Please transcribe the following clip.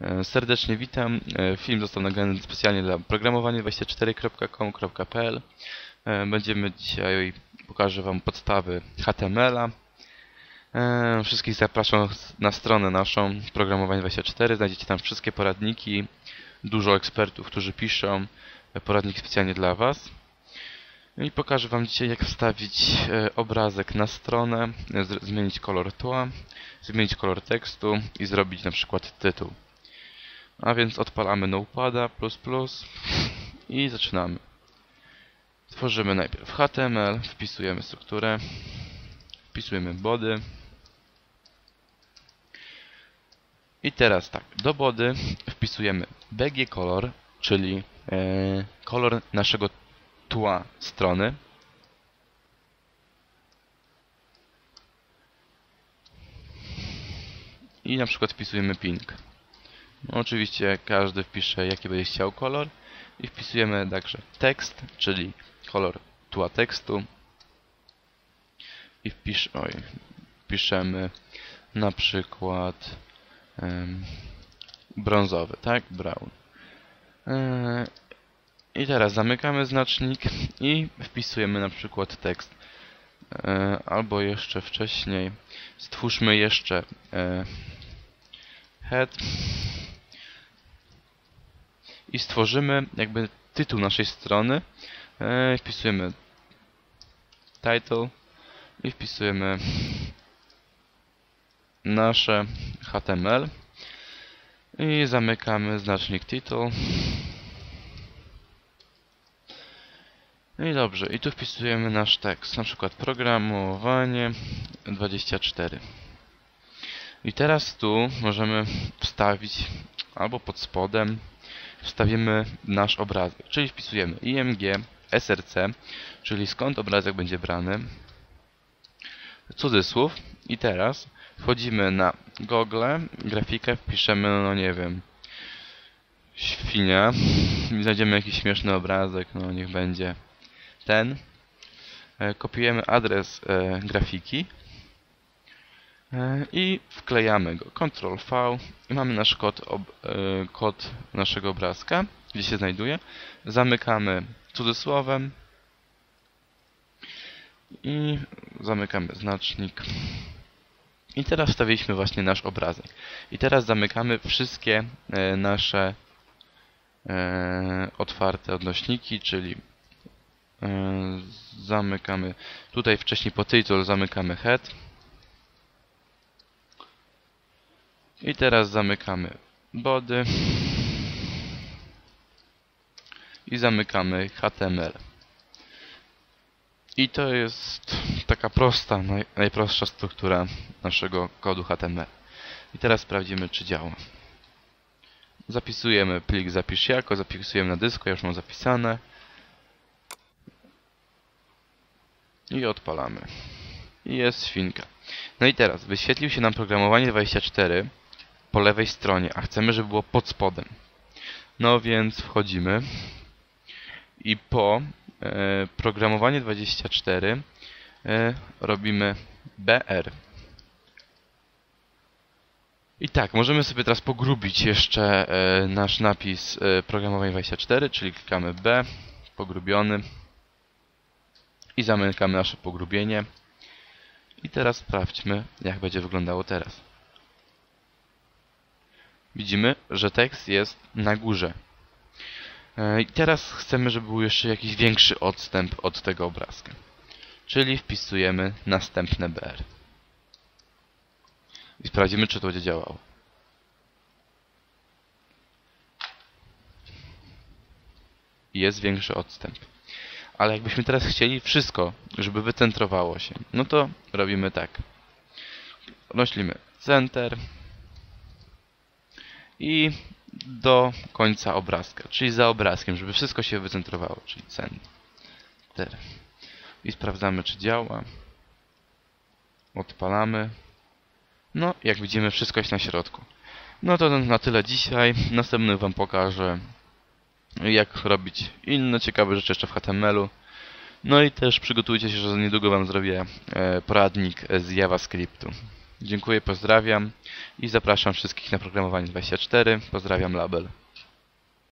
E, Serdecznie witam. E, Film został nagrany specjalnie dla programowanie24.com.pl. E, Będziemy dzisiaj, pokażę Wam podstawy HTML-a. Wszystkich zapraszam na stronę naszą Programowanie24. Znajdziecie tam wszystkie poradniki, dużo ekspertów, którzy piszą poradnik specjalnie dla Was. I pokażę Wam dzisiaj, jak wstawić obrazek na stronę, zmienić kolor tła, zmienić kolor tekstu i zrobić na przykład tytuł. A więc odpalamy Notepada++ i zaczynamy. Tworzymy najpierw HTML, wpisujemy strukturę, wpisujemy body. I teraz tak, do body wpisujemy BG kolor, czyli e, kolor naszego tła strony. I na przykład wpisujemy pink. Oczywiście każdy wpisze jaki będzie chciał kolor i wpisujemy także tekst, czyli kolor tła tekstu i wpisz, oj, piszemy na przykład brązowy, tak? Brown. E, I teraz zamykamy znacznik i wpisujemy na przykład tekst. E, albo jeszcze wcześniej stwórzmy jeszcze e, head i stworzymy jakby tytuł naszej strony. E, wpisujemy title i wpisujemy nasze HTML i zamykamy znacznik title. I dobrze, i tu wpisujemy nasz tekst, na przykład programowanie 24. I teraz tu możemy wstawić albo pod spodem wstawimy nasz obrazek, czyli wpisujemy img src, czyli skąd obrazek będzie brany, cudzysłów. I teraz wchodzimy na Google, grafikę, wpiszemy, no nie wiem, świnia i znajdziemy jakiś śmieszny obrazek, no niech będzie ten. E, Kopiujemy adres e, grafiki i wklejamy go. Ctrl V i mamy nasz kod, ob, e, kod naszego obrazka, gdzie się znajduje. Zamykamy cudzysłowem i zamykamy znacznik. I teraz wstawiliśmy właśnie nasz obrazek. I teraz zamykamy wszystkie e, nasze e, otwarte odnośniki, czyli e, zamykamy tutaj wcześniej po tytuł zamykamy head. I teraz zamykamy body. I zamykamy HTML. I to jest taka prosta, naj, najprostsza struktura naszego kodu HTML. I teraz sprawdzimy, czy działa. Zapisujemy plik zapisz jako, zapisujemy na dysku, ja już mam zapisane. I odpalamy. I jest świnka. No i teraz wyświetlił się nam programowanie 24 po lewej stronie, a chcemy, żeby było pod spodem. No więc wchodzimy i po e, programowanie 24 e, robimy BR. I tak, możemy sobie teraz pogrubić jeszcze e, nasz napis e, programowanie 24, czyli klikamy B, pogrubiony i zamykamy nasze pogrubienie. I teraz sprawdźmy, jak będzie wyglądało teraz. Widzimy, że tekst jest na górze. E, I teraz chcemy, żeby był jeszcze jakiś większy odstęp od tego obrazka. Czyli wpisujemy następne BR. I sprawdzimy, czy to będzie działało. Jest większy odstęp. Ale jakbyśmy teraz chcieli wszystko, żeby wycentrowało się, no to robimy tak. Noślimy center i do końca obrazka, czyli za obrazkiem, żeby wszystko się wycentrowało, czyli center. I sprawdzamy, czy działa. Odpalamy. No, jak widzimy, wszystko jest na środku. No to na tyle dzisiaj. Następny Wam pokażę, jak robić inne ciekawe rzeczy jeszcze w HTML-u. No i też przygotujcie się, że niedługo Wam zrobię e, poradnik z JavaScriptu. Dziękuję, pozdrawiam i zapraszam wszystkich na programowanie 24. Pozdrawiam Label.